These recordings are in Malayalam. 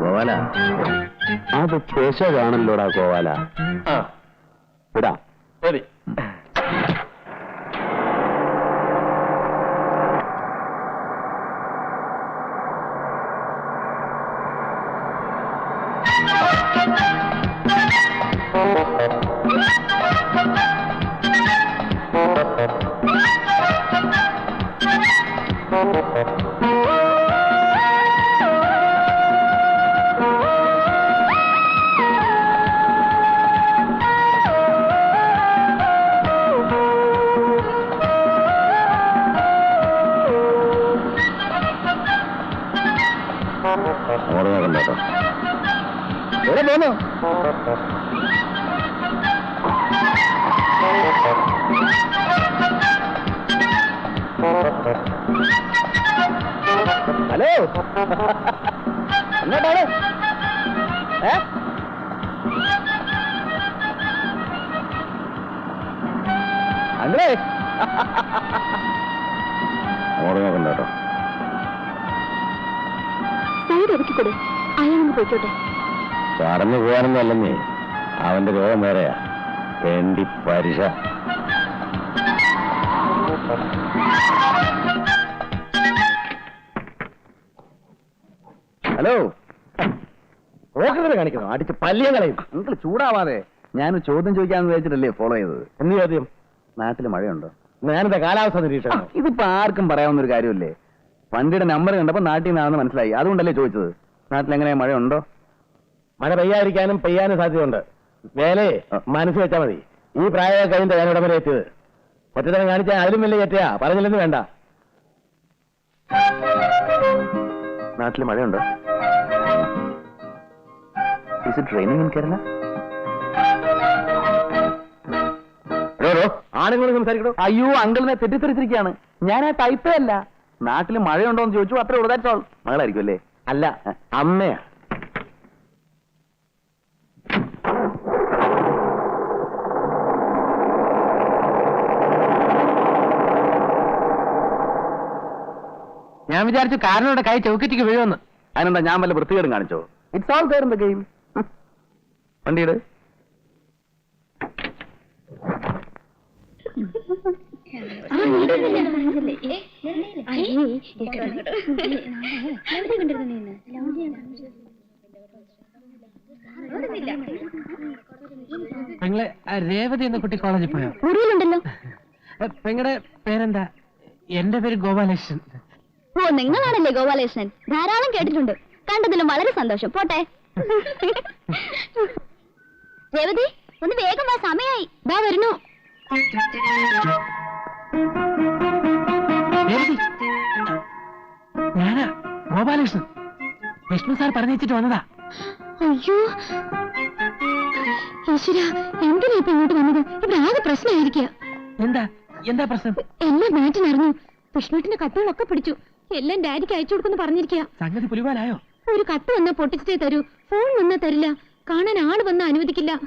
ഗോവാല? അത് കേശവാണല്ലോടാ ഗോവാല. ആ. വിടാം. ശരി. എവിടെ ഹലോ? എങ്ങോട്ടാണ് ഏ? അങ്ങോട്ട് നോക്കണ്ട കേട്ടോ. സൈഡ് ഒതുക്കിക്കൊടു. അയാളൊന്ന് പോയിക്കോട്ടെ. കടന്നു പോകാനൊന്നും അല്ലെന്നേ. അവന്റെ രോഗം വേറെയാ. വേണ്ടി പരിശ. ഹലോ. ഓക്കെ കാണിക്കുന്നു. അടിച്ച് പല്ലിയം കളയും. നിങ്ങൾ ചൂടാവാതെ ഞാൻ ചോദ്യം ചോദിക്കാന്ന് വെച്ചിട്ടല്ലേ ഫോളോ ചെയ്തത്? എന്ത് ചോദ്യം? നാട്ടിൽ മഴയുണ്ടോ? ഞാനിത് കാലാവസ്ഥ നിരീക്ഷണം ഇതിപ്പോ ആർക്കും പറയാവുന്ന ഒരു കാര്യമല്ലേ? വണ്ടിയുടെ നമ്പർ കണ്ടപ്പോ നാട്ടിൽ നിന്നാണെന്ന് മനസ്സിലായി. അതുകൊണ്ടല്ലേ ചോദിച്ചത്? നാട്ടിൽ എങ്ങനെയാ മഴയുണ്ടോ? മഴ പെയ്യാതിരിക്കാനും പെയ്യാനും സാധ്യതയുണ്ട്. വേലേ മനസ്സ് വെച്ചാൽ മതി. ഈ പ്രായ കഴിഞ്ഞ ഞാൻ ഇടം വരെ എത്തിയത്. ഒറ്റത്തരം കാണിച്ചാൽ അതിലും വലിയ ചേറ്റയാ പറഞ്ഞില്ലെന്ന് വേണ്ട. നാട്ടിൽ മഴയുണ്ടോ? ഇസ് ഇറ്റ് ഇൻ കേരള ആണുങ്ങൾ സംസാരിക്കണോ അയ്യോ അങ്കിളിനെ തെറ്റിദ്ധരിച്ചിരിക്കുകയാണ്. ഞാൻ ആ ടൈപ്പേ അല്ല. നാട്ടിൽ മഴയുണ്ടോ എന്ന് ചോദിച്ചു അത്രേ ഉള്ളൂ ദാറ്റ്സ് മകളായിരിക്കും അല്ലേ? അല്ല. അമ്മയാ. ഞാൻ വിചാരിച്ചു കാരനോടെ കൈ ചൗക്കറ്റിക്ക് വീഴുമെന്ന്. അതിനെന്താ ഞാൻ വല്ല വൃത്തികേടും കാണിച്ചോ? It's all there in the game വണ്ടിയുടെ. പെങ്ങളെ രേവതി എന്ന കുട്ടി കോളേജിൽ പോയോ? മുറിയിലുണ്ടല്ലോ. പെങ്ങളുടെ പേരെന്താ? എന്റെ പേര് ഗോപാലകൃഷ്ണൻ. ഓ നിങ്ങളാണല്ലേ ഗോപാലകൃഷ്ണൻ? ധാരാളം കേട്ടിട്ടുണ്ട്. കണ്ടതിലും വളരെ സന്തോഷം. പോട്ടെ. രേവതി ഒന്ന് വേഗം വാ സമയായി. ദാ വരുന്നു. ഞാനാ ഗോപാലകൃഷ്ണൻ. വിഷ്ണു സാർ പറഞ്ഞിട്ട് വന്നതാ. അയ്യോ. ഈശ്വര എന്തിനാ ഇപ്പൊ ഇങ്ങോട്ട് വന്നത്? ഇവിടെ ആകെ പ്രശ്നമായിരിക്കുക എന്താ? എന്താ പ്രശ്നം? എല്ലാം മാറ്റിനറിഞ്ഞു വിഷ്ണുട്ടിന്റെ കത്തുകളൊക്കെ പിടിച്ചു. എല്ലാം ഡാഡിക്ക് അയച്ചു കൊടുക്കുന്നു പറഞ്ഞിരിക്കുക സംഗതി പുലിവാലായോ? ഒരു കത്ത് വന്നാ പൊട്ടിച്ചേ തരൂ. ഫോൺ വന്നാ തരില്ല. കാണാൻ ആൾ വന്നാ അനുവദിക്കില്ല.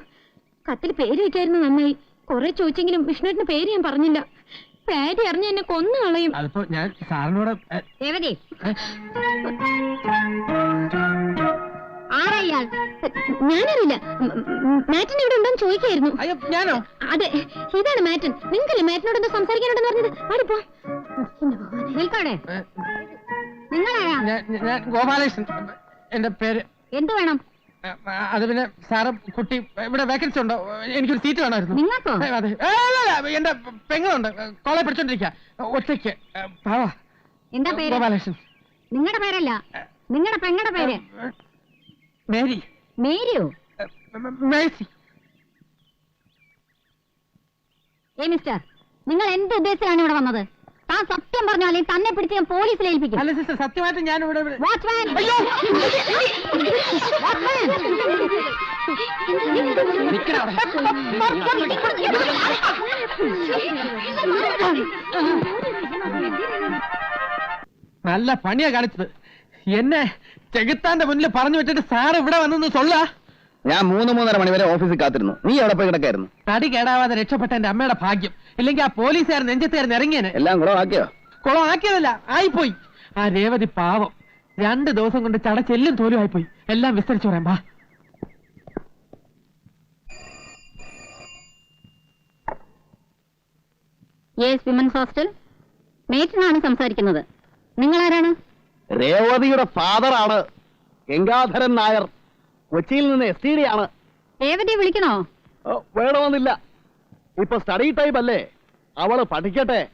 കത്തിൽ പേര് വെക്കായിരുന്നു നന്നായി. കുറെ ചോദിച്ചെങ്കിലും വിഷ്ണുവിന്റെ പേര് ഞാൻ പറഞ്ഞില്ല. പേര് അറിഞ്ഞ എന്നെ കൊന്നു കളയും. അതിപ്പോ ഞാൻ സാറിനോട് രേവതി. ആരയാൾ ഞാനറിയില്ല. മാറ്റിൻ ഇവിടെ ഉണ്ടോന്ന് ചോദിക്കായിരുന്നു. അയ്യോ ഞാനോ? അതെ ഇതാണ് മാറ്റൻ. നിങ്ങൾക്കല്ലേ മാറ്റിനോട് എന്താ സംസാരിക്കാനുണ്ടെന്ന് പറഞ്ഞത്? പാടിപ്പോ നിൽക്കണേ നിങ്ങളാരാ? ഞാൻ ഞാൻ ഗോപാലകൃഷ്ണൻ. എന്റെ പേര്. എന്ത് വേണം? അത് പിന്നെ സാറ് കുട്ടി ഇവിടെ വേക്കൻസി ഉണ്ടോ? എനിക്കൊരു സീറ്റ് വേണമായിരുന്നു. അതെ. എന്റെ പെങ്ങളുണ്ട്. കോളേജ് ഒറ്റയ്ക്ക്. എന്താ പേര്? ഗോപാലകൃഷ്ണൻ. നിങ്ങളുടെ പേരല്ല. നിങ്ങളുടെ പെങ്ങളുടെ പേര്. മേരി. മേരിയോ? മേഴ്സി. ഏ മിസ്റ്റർ നിങ്ങൾ എന്ത് ഉദ്ദേശത്തിലാണ് ഇവിടെ വന്നത്? താൻ സത്യം പറഞ്ഞാൽ തന്നെ പിടിച്ച് ഞാൻ പോലീസിൽ ഏൽപ്പിക്കും. അല്ല സിസ്റ്റർ സത്യമായിട്ട് ഞാൻ ഇവിടെ വാച്ച്മാൻ നിക്കടാ അവിടെ. നല്ല പണിയാ കാണിച്ചത്. എന്നെ ചെകുത്താന്റെ മുന്നിൽ പറഞ്ഞു വെച്ചിട്ട് സാർ ഇവിടെ വന്നെന്ന് സൊല്ല ഞാൻ മൂന്ന് മൂന്നര മണി വരെ ഓഫീസിൽ കാത്തിരുന്നു. നീ എവിടെ പോയി കിടക്കായിരുന്നു? തടി കേടാവാതെ രക്ഷപ്പെട്ട എന്റെ അമ്മയുടെ ഭാഗ്യം. ഇല്ലെങ്കിൽ ആ പോലീസുകാർ നെഞ്ചത്തേർന്ന് ഇറങ്ങിയനെ എല്ലാം കുളം ആക്കിയോ? കുളം ആക്കിയതല്ല ആയിപ്പോയി. ആ രേവതി പാവം. രണ്ട് ദിവസം കൊണ്ട് ചടച്ചെല്ലും തോലും ആയിപ്പോയി. പോയി എല്ലാം വിസ്തരിച്ചു പറയാം വാ. യെസ് വിമൻസ് ഹോസ്റ്റൽ മേറ്റിനാണ് സംസാരിക്കുന്നത്. നിങ്ങൾ ആരാണ് രേവതിയുടെ ഫാദറാണ് ഗംഗാധരൻ നായർ. കൊച്ചിയിൽ നിന്ന് എസ് ടി ഡി ആണ്. രേവതിയെ വിളിക്കണോ? ഓ, വേണമെന്നില്ല. ഇപ്പൊ സ്റ്റഡി ടൈം അല്ലേ? അവൾ പഠിക്കട്ടെ.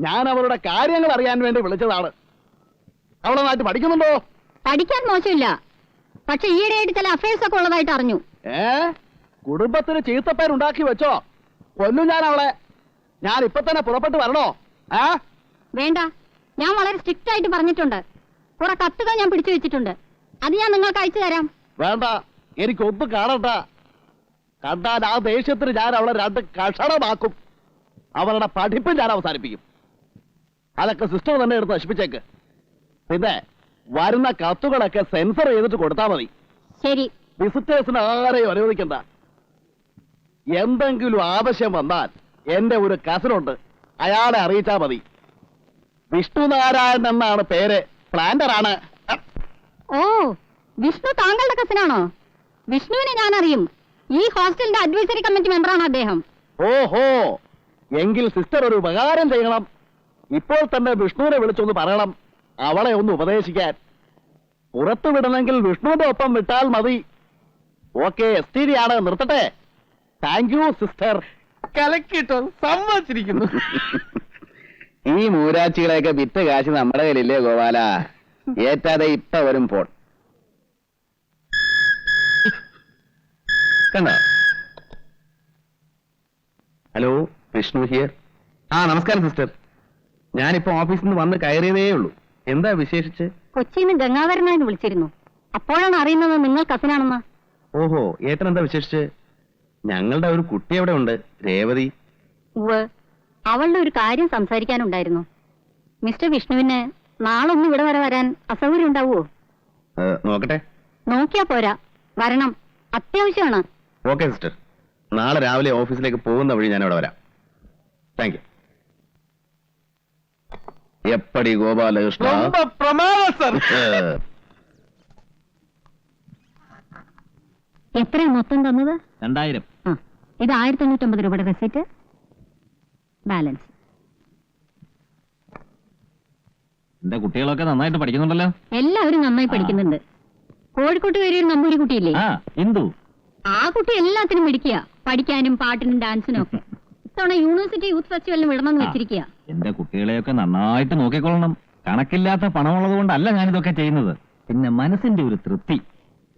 ഞാൻ അവളുടെ കാര്യങ്ങൾ അറിയാൻ വേണ്ടി വിളിച്ചതാണ്. അവളെ നാട്ടിൽ പഠിക്കുന്നുണ്ടോ? പഠിക്കാൻ മോശമില്ല. പക്ഷെ ഈയിടെയായിട്ട് ചില അഫയേഴ്സ് ഒക്കെ ഉള്ളതായിട്ട് അറിഞ്ഞു. ഏ? കുടുംബത്തിന് ചീത്തപ്പേരുണ്ടാക്കി വെച്ചോ. കൊല്ലും ഞാൻ അവളെ. ഞാൻ ഇപ്പൊ തന്നെ പുറപ്പെട്ട് വരണോ? ആ വേണ്ട. ഞാൻ വളരെ സ്ട്രിക്റ്റ് ആയിട്ട് പറഞ്ഞിട്ടുണ്ട്. കുറെ കത്തുകൾ ഞാൻ പിടിച്ചു വെച്ചിട്ടുണ്ട്. അത് ഞാൻ നിങ്ങൾക്ക് അയച്ചു തരാം. വേണ്ട. എനിക്ക് ഒപ്പ് കാണണ്ട. കണ്ടാൽ ആ ദേഷ്യത്തിന് ഞാൻ അവളെ രണ്ട് കഷണമാക്കും. അവളുടെ പഠിപ്പ് ഞാൻ അവസാനിപ്പിക്കും. അതൊക്കെ സിസ്റ്റം തന്നെ എടുത്ത് നശിപ്പിച്ചേക്ക്. പിന്നെ വരുന്ന കത്തുകളൊക്കെ സെൻസർ ചെയ്തിട്ട് കൊടുത്താൽ മതി. ശരി. വിസിറ്റേഴ്സിന് ആരെയും അനുവദിക്കണ്ട. എന്തെങ്കിലും ആവശ്യം വന്നാൽ എന്റെ ഒരു കസിനുണ്ട് അയാളെ അറിയിച്ചാൽ മതി. വിഷ്ണുനാരായണൻ എന്നാണ് പേര്. പ്ലാന്റർ ആണ് ഓ വിഷ്ണു താങ്കളുടെ കസിനാണോ? വിഷ്ണുവിനെ ഞാൻ അറിയും ഈ ഹോസ്റ്റലിന്റെ അഡ്വൈസറി കമ്മിറ്റി മെമ്പറാണ് അദ്ദേഹം. ഓഹോ എങ്കിൽ സിസ്റ്റർ ഒരു ഉപകാരം ചെയ്യണം. ഇപ്പോൾ തന്നെ വിഷ്ണുവിനെ വിളിച്ചൊന്ന് പറയണം. അവളെ ഒന്ന് ഉപദേശിക്കാൻ. പുറത്തു വിടണമെങ്കിൽ വിഷ്ണുവിന്റെ ഒപ്പം വിട്ടാൽ മതി. ഓക്കെ എസ് ടി ഡി ആണ്. നിർത്തട്ടെ. Thank you sister. കലക്കിട്ടോ സമ്മതിച്ചിരിക്കുന്നു. ഈ മൂരാച്ചികളെയൊക്കെ വിറ്റ കാശ് നമ്മുടെ കയ്യിലില്ലേ ഗോപാല? ഏറ്റാതെ ഇപ്പൊ വരും ഫോൺ കണ്ടോ? ഹലോ വിഷ്ണു ഹിയർ ആ നമസ്കാരം സിസ്റ്റർ ഞാനിപ്പോ ഓഫീസിൽ നിന്ന് വന്ന് കയറിയതേ ഉള്ളൂ. എന്താ വിശേഷിച്ച്? കൊച്ചിയിൽ നിന്ന് ഗംഗാധരനായിട്ട് വിളിച്ചിരുന്നു. അപ്പോഴാണ് അറിയുന്നത് നിങ്ങൾ കസിനാണെന്ന്. ഓഹോ ഏട്ടൻ എന്താ വിശേഷിച്ച്? ഞങ്ങളുടെ ഒരു കുട്ടി അവിടെ ഉണ്ട് രേവതി. അവളുടെ ഒരു കാര്യം സംസാരിക്കാനുണ്ടായിരുന്നു. മിസ്റ്റർ വിഷ്ണുവിന് നാളെ ഒന്ന് ഇവിടെ വരെ വരാൻ അസൗകര്യം ഉണ്ടാവുമോ നോക്കട്ടെ. നോക്കിയാ പോരാ. വരണം. അത്യാവശ്യമാണ്. Okay sister. നാളെ രാവിലെ ഓഫീസിലേക്ക് പോകുന്ന വഴി ഞാൻ ഇവിടെ വരാം. താങ്ക് യു എപ്പടി ഗോപാലകൃഷ്ണ? എത്ര മൊത്തം തന്നത്? രണ്ടായിരം. ഇത് ആയിരത്തി അഞ്ഞൂറ്റമ്പത് രൂപയുടെ റെസിറ്റ് ബാലൻസ്. എന്റെ കുട്ടികളൊക്കെ നന്നായിട്ട് പഠിക്കുന്നുണ്ടല്ലോ? എല്ലാവരും നന്നായി പഠിക്കുന്നുണ്ട്. കോഴിക്കോട്ട് കയറിയ ഒരു നമ്പൂരി കുട്ടിയില്ലേ? ആ ഇന്ദു. ആ കുട്ടി എല്ലാത്തിനും മിടിക്കുക പഠിക്കാനും പാട്ടിനും ഡാൻസിനും ഒക്കെ. ഇത്തവണ യൂണിവേഴ്സിറ്റി യൂത്ത് ഫെസ്റ്റിവലിന് വിടണമെന്ന് വെച്ചിരിക്കുക എന്റെ കുട്ടികളെയൊക്കെ നന്നായിട്ട് നോക്കിക്കൊള്ളണം. കണക്കില്ലാത്ത പണമുള്ളത് കൊണ്ടല്ല ഞാനിതൊക്കെ ചെയ്യുന്നത്. പിന്നെ മനസ്സിന്റെ ഒരു തൃപ്തി.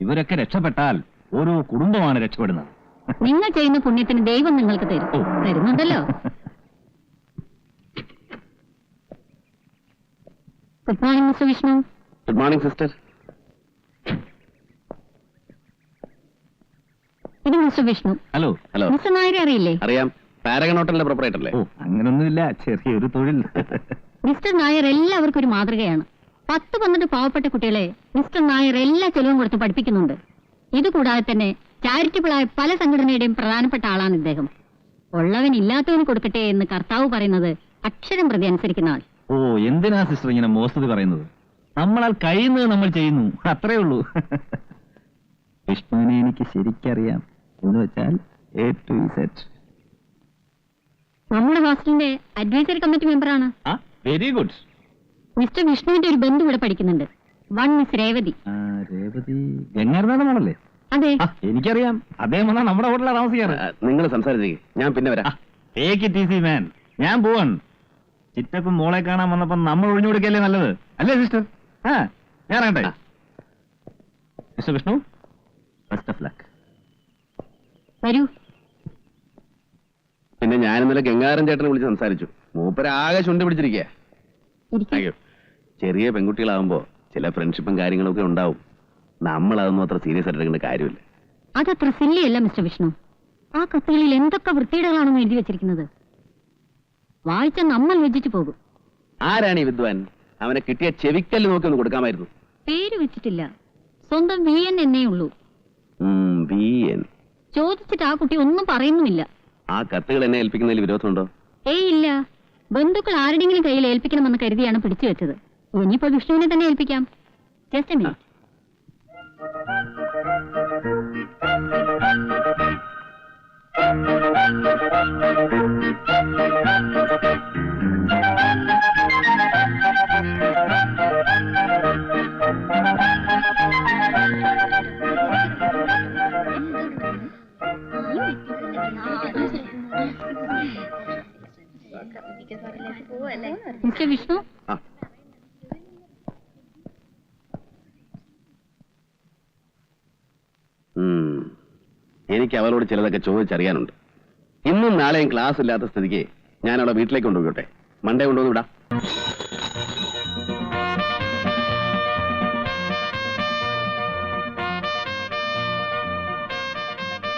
ഇവരൊക്കെ രക്ഷപ്പെട്ടാൽ ഓരോ കുടുംബമാണ് രക്ഷപ്പെടുന്നത്. നിങ്ങൾ ചെയ്യുന്ന പുണ്യത്തിന് ദൈവം നിങ്ങൾക്ക് തരും ഓ. തരുന്നുണ്ടല്ലോ. Good morning mister Vishnu good morning sister ഇത് mister Vishnu hello hello mister നായരെ അറിയില്ലേ? അറിയാം. പാരഗൺ ഹോട്ടലിന്റെ പ്രൊപ്പറേറ്റർ അല്ലേ ഓ അങ്ങനൊന്നുമില്ല. ചെറിയൊരു തൊഴിൽ. മിസ്റ്റർ നായർ എല്ലാവർക്കും ഒരു മാതൃകയാണ്. പത്ത് പന്ത്രണ്ട് പാവപ്പെട്ട കുട്ടികളെ മിസ്റ്റർ നായർ എല്ലാ ചെലവും കൊടുത്ത് പഠിപ്പിക്കുന്നുണ്ട്. ഇതുകൂടാതെ തന്നെ ചാരിറ്റബിൾ ആയ പല സംഘടനയുടെയും പ്രധാനപ്പെട്ട ആളാണ് ഇദ്ദേഹം. ഉള്ളവൻ ഇല്ലാത്തവന് കൊടുക്കട്ടെ എന്ന് കർത്താവ് പറയുന്നത് അക്ഷരം പ്രതി അനുസരിക്കുന്ന ആൾ. ഓ എന്തിനാ സിസ്റ്റർ ഇങ്ങനെ മോസ്തത് പറയുന്നത്? നമ്മളാൽ കഴിയുന്നത് നമ്മൾ ചെയ്യുന്നു. അത്രേ ഉള്ളൂ. വിഷ്ണുവിനെ എനിക്ക് ശരിക്കറിയാം. എന്ന് വെച്ചാൽ എ ടു സെറ്റ് നമ്മുടെ ഹോസ്റ്റലിന്റെ അഡ്വൈസറി കമ്മിറ്റി മെമ്പറാണ് ആ വെരി ഗുഡ് മിസ്റ്റർ വിഷ്ണുവിന്റെ ഒരു ബന്ധു ഇവിടെ പഠിക്കുന്നുണ്ട്. വൺ മിസ് രേവതി രേവതി ഗംഗാരനാഥനാണല്ലേ അതെ. എനിക്കറിയാം. അദ്ദേഹം വന്നാ നമ്മുടെ ഹോട്ടലാണ് താമസിക്കാറ്. നിങ്ങൾ സംസാരിച്ചേ. ഞാൻ പിന്നെ വരാം. ടേക്ക് ഇറ്റ് ഈസി മാൻ ഞാൻ പോവാൻ ചിറ്റപ്പം മോളെ കാണാൻ വന്നപ്പോ നമ്മൾ ഒഴിഞ്ഞു കൊടുക്കല്ലേ നല്ലത്? അല്ലേ സിസ്റ്റർ ആ ഞാൻ ഇറങ്ങട്ടെ. ആ. Mister Vishnu best of luck വരൂ. പിന്നെ ഞാൻ ഇന്നലെ ഗംഗാരൻ ചേട്ടനെ വിളിച്ച് സംസാരിച്ചു. മൂപ്പര് ആകെ ചുണ്ടി പിടിച്ചിരിക്കുക. ചെറിയ പെൺകുട്ടികളാവുമ്പോ ചില ഫ്രണ്ട്ഷിപ്പും കാര്യങ്ങളൊക്കെ ഉണ്ടാവും. നമ്മൾ അതൊന്നും അത്ര സീരിയസ് ആയിട്ട് എടുക്കേണ്ട കാര്യമില്ല. അതത്ര സില്ലിയല്ല മിസ്റ്റർ വിഷ്ണു. ആ കത്തുകളിൽ എന്തൊക്കെ വൃത്തിയിടകളാണെന്ന് എഴുതി വെച്ചിരിക്കുന്നത്? വായിച്ച നമ്മൾ വെച്ചിട്ട് പോകും. ആരാണ് ഈ വിദ്വാൻ? അവനെ കിട്ടിയ ചെവിക്കല്ല് നോക്കി ഒന്ന് കൊടുക്കാമായിരുന്നു. പേര് വെച്ചിട്ടില്ല. സ്വന്തം വി എൻ എന്നേ ഉള്ളൂ. ചോദിച്ചിട്ട് ആ കുട്ടി ഒന്നും പറയുന്നുമില്ല. ആ കത്തുകൾ എന്നെ ഏൽപ്പിക്കുന്നതിൽ വിരോധമുണ്ടോ? ഏയ് ഇല്ല. ബന്ധുക്കൾ ആരുടെങ്കിലും കയ്യിൽ ഏൽപ്പിക്കണമെന്ന് കരുതിയാണ് പിടിച്ചു വെച്ചത്. ഇനിയിപ്പോ വിഷ്ണുവിനെ തന്നെ ഏൽപ്പിക്കാം. Just minute mister Vishnu? എനിക്ക് അവളോട് ചിലതൊക്കെ ചോദിച്ചറിയാനുണ്ട്. ഇന്നും നാളെയും ക്ലാസ് ഇല്ലാത്ത സ്ഥിതിക്ക് ഞാൻ അവളെ വീട്ടിലേക്ക് കൊണ്ടുപോയിട്ടെ മണ്ടേ കൊണ്ടുവന്ന് വിടാം.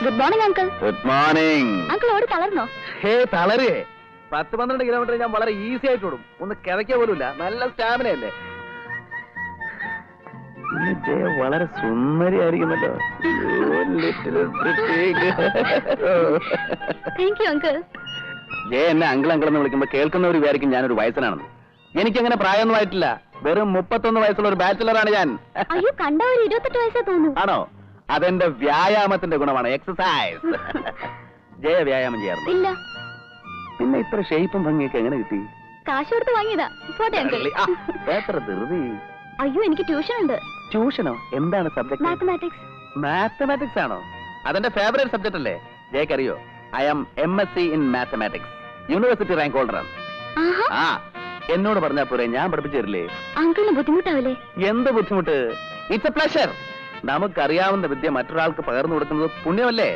Good morning uncle good morning uncle ഓടി തളർന്നോ? ഹേ തളരേ പത്ത് പന്ത്രണ്ട് കിലോമീറ്റർ ഞാൻ വളരെ ഈസി ആയിട്ട് ഓടും. ഒന്ന് കിതയ്ക്ക പോലുമില്ല. നല്ല സ്റ്റാമിന അല്ലേ? വളരെ സുന്ദരിയായിരിക്കുന്നല്ലോ താങ്ക് യു അങ്കിൾ ജയ എന്നെ അങ്കിൾ അങ്കിൾ എന്ന് വിളിക്കുമ്പോൾ കേൾക്കുന്നവർ വിചാരിക്കും ഞാനൊരു വയസ്സനാണെന്ന്. എനിക്കങ്ങനെ പ്രായമൊന്നും ആയിട്ടില്ല. വെറും മുപ്പത്തൊന്ന് വയസ്സുള്ള ഒരു ബാച്ചിലറാണ് ഞാൻ. അയ്യോ കണ്ട ഒരു ഇരുപത്തെട്ട് വയസ്സേ തോന്നുന്നു. ആണോ? അതെന്റെ വ്യായാമത്തിന്റെ ഗുണമാണ് എക്സസൈസ് ജയ വ്യായാമം ചെയ്യാറുണ്ട്? ഇല്ല. പിന്നെ ഇത്ര ഷേപ്പും ഭംഗിയൊക്കെ എങ്ങനെ കിട്ടി? കാശ് കൊടുത്ത് വാങ്ങിയതാ. പോട്ടെ അങ്കിൾ ആ, എത്ര ധൃതി. അയ്യോ എനിക്ക് ട്യൂഷൻ ഉണ്ട് ട്യൂഷനോ? എന്താണ് സബ്ജക്ട് മാത്തമാറ്റിക്സ് മാത്തമാറ്റിക്സ് ആണോ? അതെന്റെ ഫേവറേറ്റ് സബ്ജക്ട് അല്ലേ? ജയക്കറിയോ I am M S C in mathematics university rank ഹോൾഡറാണ് ആ എന്നോട് പറഞ്ഞാ പോരെ ഞാൻ പഠിപ്പിച്ചു തരില്ലേ? അങ്കിളിന് ബുദ്ധിമുട്ടാവില്ലേ? എന്ത് ബുദ്ധിമുട്ട്? ഇറ്റ്സ് എ പ്ലഷർ നമുക്കറിയാവുന്ന വിദ്യ മറ്റൊരാൾക്ക് പകർന്നു കൊടുക്കുന്നത് പുണ്യമല്ലേ?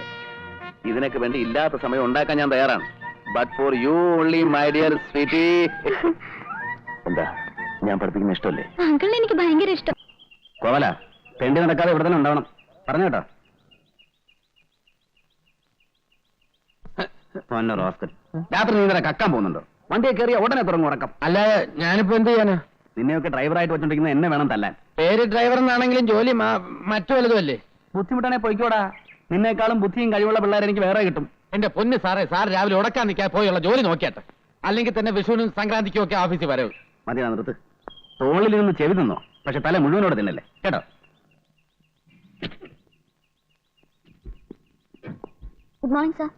ഇതിനൊക്കെ വേണ്ടി ഇല്ലാത്ത സമയം ഉണ്ടാക്കാൻ ഞാൻ തയ്യാറാണ്. But for you only my dear sweetie എന്താ ഞാൻ പഠിപ്പിക്കുന്ന ഇഷ്ടമല്ലേ? അങ്കിളിന് എനിക്ക് ഭയങ്കര ഇഷ്ടം. കോവല തെണ്ടി നടക്കാതെ ഇവിടെ തന്നെ ഉണ്ടാവണം. പറഞ്ഞു കേട്ടോ. പൊന്ന രാത്രി നീ ഇന്നലെ കക്കാൻ പോകുന്നുണ്ടോ? വണ്ടിയെ കയറിയ ഉടനെ തുടങ്ങും ഉറക്കം. അല്ല ഞാനിപ്പോ എന്ത് ചെയ്യാനാ? നിന്നെയൊക്കെ ഡ്രൈവറായിട്ട് വെച്ചോണ്ടിരിക്കുന്ന എന്നെ വേണം തല്ലാൻ. പേര് ഡ്രൈവർ എന്നാണെങ്കിലും ജോലി മറ്റു വല്ലതും അല്ലേ? ബുദ്ധിമുട്ടാണെ പോയിക്കോടാ. നിന്നേക്കാളും ബുദ്ധിയും കഴിവുള്ള പിള്ളേരെ എനിക്ക് വേറെ കിട്ടും. എന്റെ പൊന്ന് സാറേ സാർ രാവിലെ ഉടക്കാൻ നിൽക്കാൻ പോയുള്ള ജോലി നോക്കിയാട്ടെ. അല്ലെങ്കിൽ തന്നെ വിഷുവിനും സംക്രാന്തിക്കും ഒക്കെ ഓഫീസിൽ വരവ്. മതിയാ നിർത്ത്. തോളിൽ നിന്ന് ചെവി നിന്നോ പക്ഷെ തല മുഴുവനോട് തിന്നല്ലേ? കേട്ടോ? Good morning sir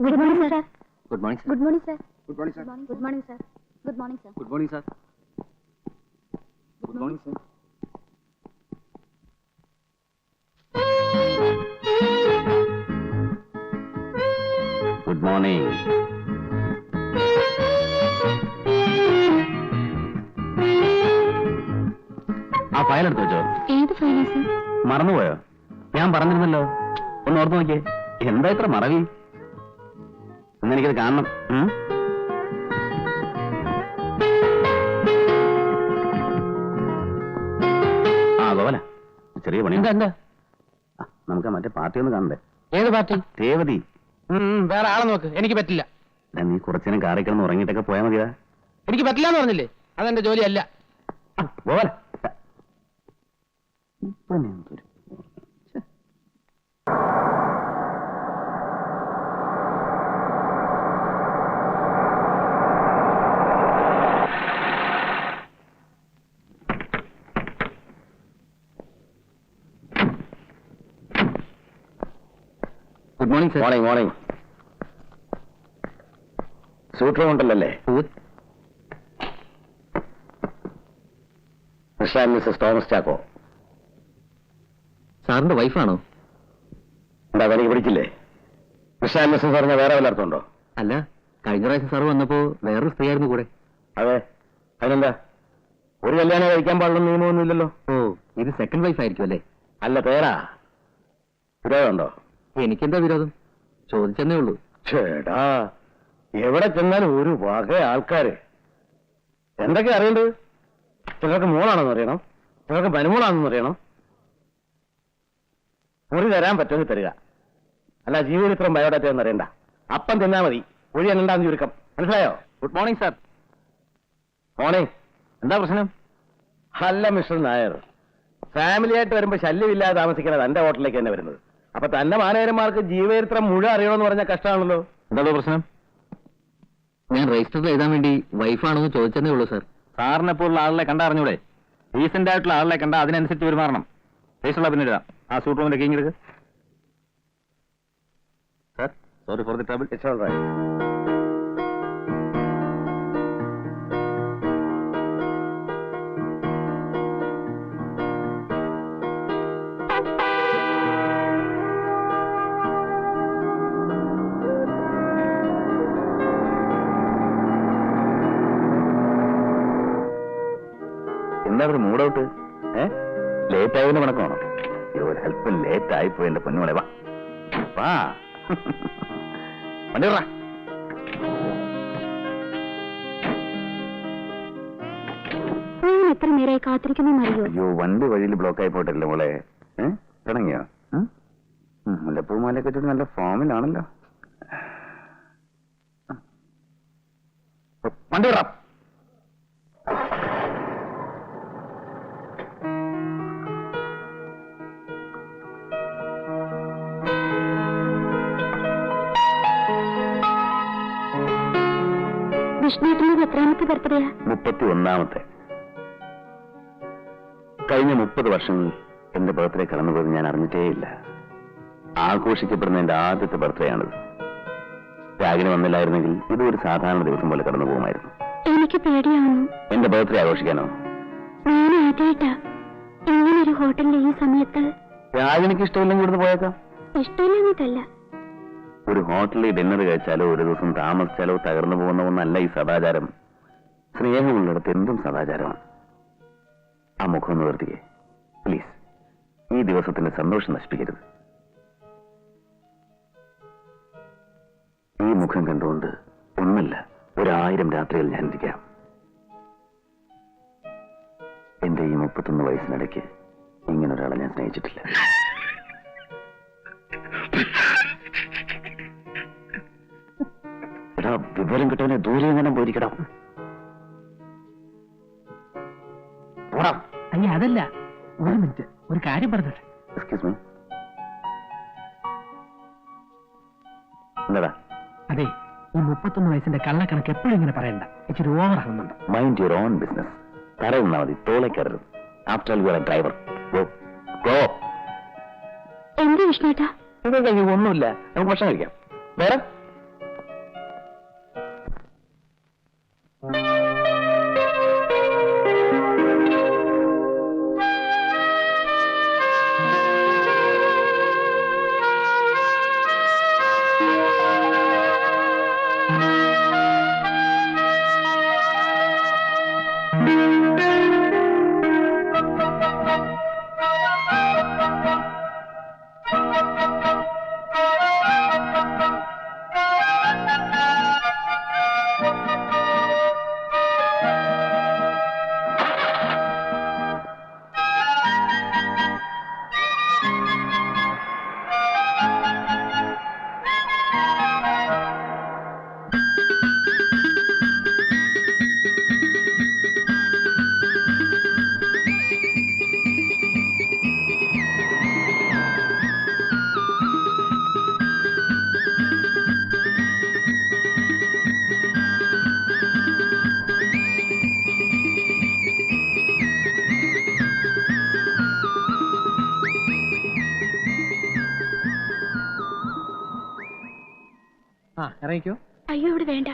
good morning sir good morning good morning sir good morning sir good morning sir good morning sir good morning sir good morning sir good morning ആ ഫയൽ എടുത്തു വെച്ചോ ഏത് ഫയലാ സർ മറന്നുപോയോ ഞാൻ പറഞ്ഞിരുന്നല്ലോ ഒന്ന് ഓർത്ത് നോക്കിയേ എന്താ ഇത്ര മറവി എന്നെനിക്കത് കാണണം. ഉം? ആ ഗോവല ചെറിയ പണി എന്താ എന്താ? നമുക്ക് മറ്റേ പാർട്ടി ഒന്ന് കാണണ്ടേ? ഏത് പാർട്ടി? രേവതി. വേറെ ആളെ നോക്ക്. എനിക്ക് പറ്റില്ല. നീ കുറച്ചേരം കാറി കിടന്ന് ഉറങ്ങിയിട്ടൊക്കെ പോയാൽ മതിയാ എനിക്ക് പറ്റില്ല എന്ന് പറഞ്ഞില്ലേ? അതെന്റെ ജോലിയല്ല. ഗോവല ഇപ്പൊ morning sir morning morning suite room ഉണ്ടല്ലേ mister and missus Thomas Chacko സാറിന്റെ വൈഫാണോ? എന്താ എനിക്ക് പിടിച്ചില്ലേ? മിസ്റ്റർ ആൻഡ് മിസ്സസ് പറഞ്ഞ വേറെ വല്ല അർത്ഥമുണ്ടോ അല്ല കഴിഞ്ഞ പ്രാവശ്യം സാർ വന്നപ്പോ വേറൊരു സ്ത്രീ ആയിരുന്നു കൂടെ. അതെ. അതിനെന്താ? ഒരു കല്യാണം കഴിക്കാൻ പാടുള്ള നിയമമൊന്നുമില്ലല്ലോ? ഓ ഇത് സെക്കൻഡ് വൈഫ് ആയിരിക്കും അല്ലേ? അല്ല പേരാ? വിരോധമുണ്ടോ എനിക്കെന്താ വിരോധം? ചോദിച്ചെന്നേ ഉള്ളൂ. ചേടാ എവിടെ ചെന്നാലും ഒരു വക ആൾക്കാര്. എന്തൊക്കെ അറിയണ്ടത്? ചിലർക്ക് മോളാണെന്ന് അറിയണം ചിലർക്ക് മനുമോളാണെന്ന് അറിയണം. മുറി തരാൻ പറ്റുമെങ്കിൽ തരിക. അല്ല ജീവചരിത്രം ബയോഡാറ്റ എന്ന് അറിയണ്ട. അപ്പം തിന്നാ മതി. ഒഴി എന്നുണ്ടാന്ന് ചുരുക്കം മനസ്സിലായോ? ഗുഡ് മോർണിംഗ് സാർ മോർണിംഗ് എന്താ പ്രശ്നം? അല്ല മിസ്റ്റർ നായർ. ഫാമിലിയായിട്ട് വരുമ്പോൾ വരുമ്പോ ശല്യമില്ലാതെ താമസിക്കുന്നത് എന്റെ ഹോട്ടലിലേക്ക് തന്നെ വരുന്നത്. അപ്പൊ തന്റെ മാനേജർമാർക്ക് ജീവചരിത്രം മുഴുവൻ അറിയണമെന്ന് പറഞ്ഞ കഷ്ടമാണല്ലോ. എന്താ പ്രശ്നം? ഞാൻ രജിസ്റ്റർ എഴുതാൻ വേണ്ടി വൈഫാണോ എന്ന് ചോദിച്ചെന്നേ ഉള്ളൂ സാർ സാറിനെ പോലുള്ള ആളെ കണ്ടറിഞ്ഞൂടെ റീസെന്റ് ആയിട്ടുള്ള ആളെ കണ്ട അതിനനുസരിച്ച് പെരുമാറണം. ഫേസുള്ള പിന്നെ ആ സൂട്ട് റൂമിന്റെ ഇങ്ങനെ sir sir sorry for the trouble it's all right എന്താ മൂടൗട്ട് ഏ? ലേറ്റ് ആയതിന് കണക്കാണോ ഒരു ഹെൽപ്പ് ലേറ്റ് ആയിപ്പോയി എന്റെ പൊന്നുമോളെ. വാ. വാ. വണ്ടി വിടാ. എത്ര നേരമായി അയ്യോ വണ്ടി വഴിയിൽ ബ്ലോക്ക് ആയി പോയിട്ടല്ലേ മോളെ. ഏ? തുടങ്ങിയോ ഉം? ഉം, മുല്ലപ്പൂ മാലയൊക്കെ ചൂടി നല്ല ഫോമിലാണല്ലോ. വണ്ടി വിടാം. വിഷ്ണുവിന്റെ എത്രാമത്തെ ബർത്ത്ഡേയാ മുപ്പത്തി ഒന്നാമത്തെ കഴിഞ്ഞ മുപ്പത് വർഷങ്ങളിൽ എന്റെ ബർത്ത്ഡേ കടന്നുപോയത് ഞാൻ അറിഞ്ഞിട്ടേയില്ല ആഘോഷിക്കപ്പെടുന്ന എന്റെ ആദ്യത്തെ ബർത്ത്ഡേ ആണിത്. രാഗിന് വന്നില്ലായിരുന്നെങ്കിൽ ഇത് ഒരു സാധാരണ ദിവസം പോലെ കടന്നു പോകുമായിരുന്നു. എനിക്ക് പേടിയാവുന്നു എന്റെ ബർത്ത്ഡേ ആഘോഷിക്കാനോ? ഞാൻ ആദ്യമായിട്ടാ ഇങ്ങനൊരു ഹോട്ടലിൽ ഈ സമയത്ത് രാഗിനിക്ക് ഇഷ്ടമില്ലെങ്കിൽ ഇവിടുന്ന് പോയേക്കാം. ഇഷ്ടമില്ലെന്നിട്ടല്ല ഒരു ഹോട്ടലിൽ ഡിന്നർ കഴിച്ചാലോ ഒരു ദിവസം താമസിച്ചാലോ തകർന്നു പോകുന്ന ഒന്നല്ല ഈ സദാചാരം. സ്നേഹമുള്ളിടത്ത് എന്തും സദാചാരമാണ്. ആ മുഖം ഒന്ന് പ്ലീസ് ഈ ദിവസത്തിന്റെ സന്തോഷം നശിപ്പിക്കരുത്. ഈ മുഖം കണ്ടുകൊണ്ട് ഒന്നല്ല ഒരായിരം രാത്രികൾ ഞാൻ ഇരിക്കാം. എന്റെ ഈ മുപ്പത്തൊന്ന് വയസ്സിനിടയ്ക്ക് ഇങ്ങനൊരാളെ ഞാൻ സ്നേഹിച്ചിട്ടില്ല. എടാ വിവരം കിട്ടവനെ ദൂരെ എങ്ങനെ പോയിരിക്കണം അയ്യ അതല്ല. ഒരു മിനിറ്റ്. ഒരു കാര്യം പറഞ്ഞത് എക്സ്ക്യൂസ് മീ എന്താടാ? അതെ ഈ മുപ്പത്തൊന്ന് വയസ്സിന്റെ കള്ളക്കണക്ക് എപ്പോഴും ഇങ്ങനെ പറയണ്ട. ഇച്ചിരി ഓവർ ആകുന്നുണ്ട് മൈൻഡ് യുവർ ഓൺ ബിസിനസ് തറയുന്നാ മതി തോളെ കയറരുത്. After all your driver go go എന്താ വിഷ്ണുട്ടാ ഒന്നുമില്ല. നമുക്ക് ഭക്ഷണം കഴിക്കാം. വേറെ? ഇറങ്ങിക്കോ. അയ്യോ ഇവിടെ വേണ്ട.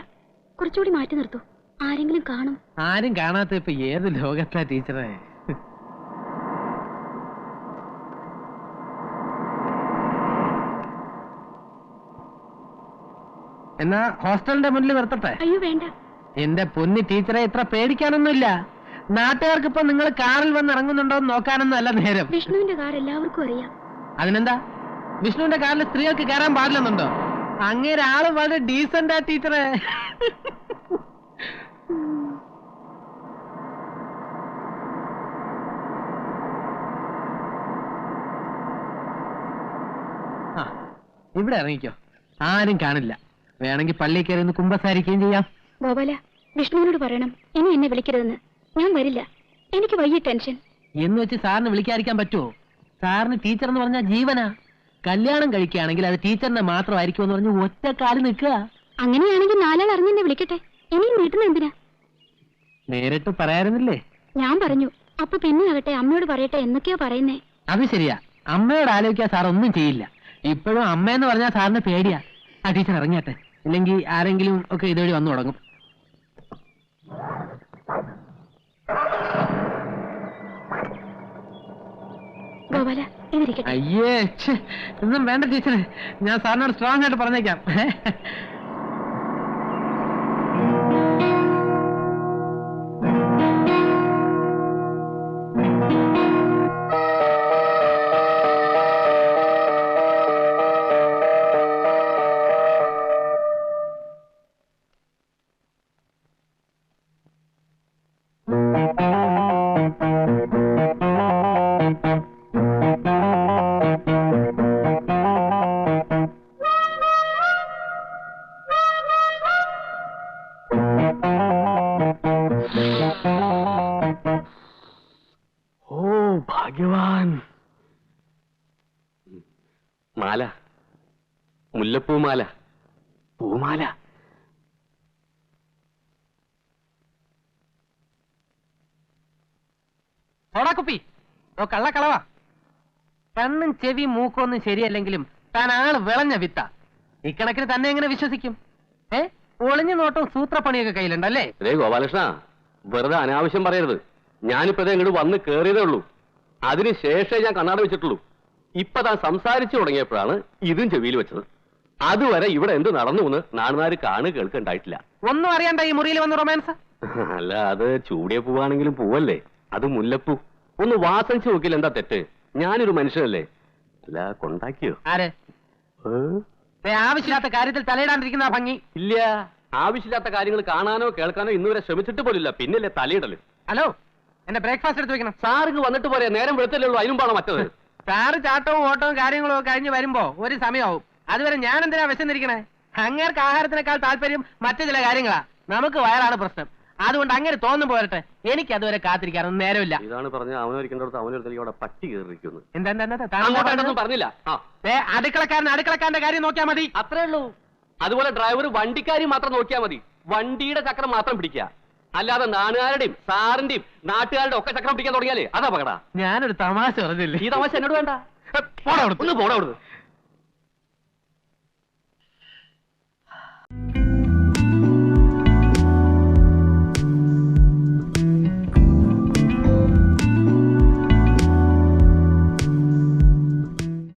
കുറച്ചുകൂടി മാറ്റി നിർത്തൂ. ആരെങ്കിലും കാണും. ആരും കാണാത്ത ഇപ്പൊ ഏത് ലോകത്താ ടീച്ചറെ? എന്നാ ഹോസ്റ്റലിന്റെ മുന്നിൽ നിർത്തട്ടെ? അയ്യോ വേണ്ട. എന്റെ പൊന്നി ടീച്ചറെ ഇത്ര പേടിക്കാനൊന്നുമില്ല. നാട്ടുകാർക്ക് ഇപ്പൊ നിങ്ങൾ കാറിൽ വന്ന് ഇറങ്ങുന്നുണ്ടോ എന്ന് നോക്കാനൊന്നും അല്ല നേരം. വിഷ്ണുവിന്റെ കാർ എല്ലാവർക്കും അറിയാം. അതിനെന്താ? വിഷ്ണുവിന്റെ കാറിൽ സ്ത്രീകൾക്ക് കയറാൻ പാടില്ലെന്നുണ്ടോ? അങ്ങേരെ ആൾ വളരെ ഡീസന്റ് ആ ടീച്ചറെ ഇവിടെ ഇറങ്ങിക്കോ. ആരും കാണില്ല. വേണമെങ്കിൽ പള്ളിയിൽ കയറി ഒന്ന് കുമ്പസാരിക്കുകയും ചെയ്യാം. ഗോപാല വിഷ്ണുവിനോട് പറയണം. ഇനി എന്നെ വിളിക്കരുതെന്ന്. ഞാൻ വരില്ല. എനിക്ക് വലിയ ടെൻഷൻ. എന്ന് വെച്ച് സാറിന് വിളിക്കാതിരിക്കാൻ പറ്റുമോ സാറിന് ടീച്ചർ എന്ന് പറഞ്ഞാൽ ജീവനാ. കല്യാണം കഴിക്കുകയാണെങ്കിൽ അത് ടീച്ചറിനെ മാത്രമായിരിക്കും എന്ന് പറഞ്ഞ് ഒറ്റ കാലം നിൽക്കുക. അങ്ങനെയാണെങ്കിൽ നാലാൾ അറിഞ്ഞെന്നെ വിളിക്കട്ടെ. ഇനിയും വീട്ടിൽ എന്തിനാ? നേരിട്ട് പറയാറുന്നില്ലേ? ഞാൻ പറഞ്ഞു. അപ്പൊ പിന്നെ ആകട്ടെ അമ്മയോട് പറയട്ടെ എന്നൊക്കെയോ പറയുന്നേ. അത് ശരിയാ. അമ്മയോട് ആലോചിക്കാൻ സാർ ഒന്നും ചെയ്യില്ല. ഇപ്പോഴും അമ്മയെന്ന് പറഞ്ഞാൽ സാറിന് പേടിയാ. ആ ടീച്ചർ ഇറങ്ങട്ടെ ഇല്ലെങ്കിൽ ആരെങ്കിലും ഒക്കെ ഇതുവഴി വന്നു തുടങ്ങും. ഗോപാല അയ്യേ ഛെ, ഒന്നും വേണ്ട ടീച്ചറെ. ഞാൻ സാറിനോട് സ്ട്രോങ് ആയിട്ട് പറഞ്ഞേക്കാം. ചെവി മൂക്കൊന്നും ശരിയല്ലെങ്കിലും താൻ ആൾ വിളഞ്ഞ വിത്ത. ഇക്കണക്കിന് തന്നെ എങ്ങനെ വിശ്വസിക്കും? ഏ? ഒളിഞ്ഞു നോട്ടം സൂത്രപ്പണിയൊക്കെ കയ്യിലുണ്ടല്ലേ? അതേ ഗോപാലകൃഷ്ണ വെറുതെ അനാവശ്യം പറയരുത്. ഞാനിപ്പോ ദേ ഇങ്ങോട്ട് വന്ന് കേറിയതേ ഉള്ളൂ. അതിനുശേഷമേ ഞാൻ കണ്ണാട വെച്ചിട്ടുള്ളൂ. ഇപ്പൊ താൻ സംസാരിച്ചു തുടങ്ങിയപ്പോഴാണ് ഇതും ചെവിയിൽ വെച്ചത്. അതുവരെ ഇവിടെ എന്ത് നടന്നു എന്ന് നാടുനാര് കാണു കേൾക്കുണ്ടായിട്ടില്ല. ഒന്നും അറിയണ്ട ഈ മുറിയിൽ വന്ന റൊമാൻസ്? അല്ല അത് ചൂടിയ പൂവാണെങ്കിലും പൂവല്ലേ? അത് മുല്ലപ്പൂ. ഒന്ന് വാസനിച്ചു നോക്കില്ല എന്താ തെറ്റ്? ഞാനൊരു മനുഷ്യനല്ലേ? അല്ല കൊണ്ടാക്കിയോ? ആരെ? ആവശ്യമില്ലാത്ത കാര്യത്തിൽ തലയിടാണ്ടിരിക്കുന്ന ഭംഗി. ഇല്ല ആവശ്യമില്ലാത്ത കാര്യങ്ങൾ കാണാനോ കേൾക്കാനോ ഇന്നുവരെ ശ്രമിച്ചിട്ട് പോലില്ല. പിന്നല്ലേ തലയിടൽ. ഹലോ എന്റെ ബ്രേക്ക്ഫാസ്റ്റ് എടുത്ത് വെക്കണം. സാറിന് വന്നിട്ട് പോരെ നേരം വെളുത്തല്ലേ ഉള്ളൂ അതിനും പാടാ മറ്റത്. സാറ് ചാട്ടവും ഓട്ടവും കാര്യങ്ങളും ഒക്കെ കഴിഞ്ഞ് വരുമ്പോ ഒരു സമയമാവും. അതുവരെ ഞാൻ എന്തിനാ വിശന്നിരിക്കണേ? അങ്ങേർക്ക് ആഹാരത്തിനേക്കാൾ താല്പര്യം മറ്റു ചില കാര്യങ്ങളാ. നമുക്ക് വയറാണ് പ്രശ്നം. അതുകൊണ്ട് അങ്ങനെ തോന്നും പോരട്ടെ എനിക്ക് അതുവരെ കാത്തിരിക്കാനൊന്നും നേരമില്ല. ഇതാണ് പറഞ്ഞ അവനൊരിക്കുന്നിടത്ത് അവനൊരുത്തലേക്ക് അവിടെ പട്ടി കയറിയിരിക്കുന്നു. എന്താ എന്താ, എന്താ താൻ അങ്ങോട്ടൊന്നും പറഞ്ഞില്ല. ആ. ദേ, അടുക്കളക്കാരൻ അടുക്കളക്കാരന്റെ കാര്യം നോക്കിയാ മതി. അത്രേ ഉള്ളൂ. അതുപോലെ ഡ്രൈവർ വണ്ടിക്കാരി മാത്രം നോക്കിയാൽ മതി. വണ്ടിയുടെ ചക്രം മാത്രം പിടിക്കുക. അല്ലാതെ നാട്ടുകാരുടെയും സാറിന്റെയും നാട്ടുകാരുടെ ഒക്കെ ചക്രം പിടിക്കാൻ തുടങ്ങിയാലേ അതാ പകടാ. ഞാനൊരു തമാശ പറഞ്ഞില്ലേ? ഈ തമാശ എന്നോട് വേണ്ട. ഒന്ന് പോടാ അവിടുന്ന്.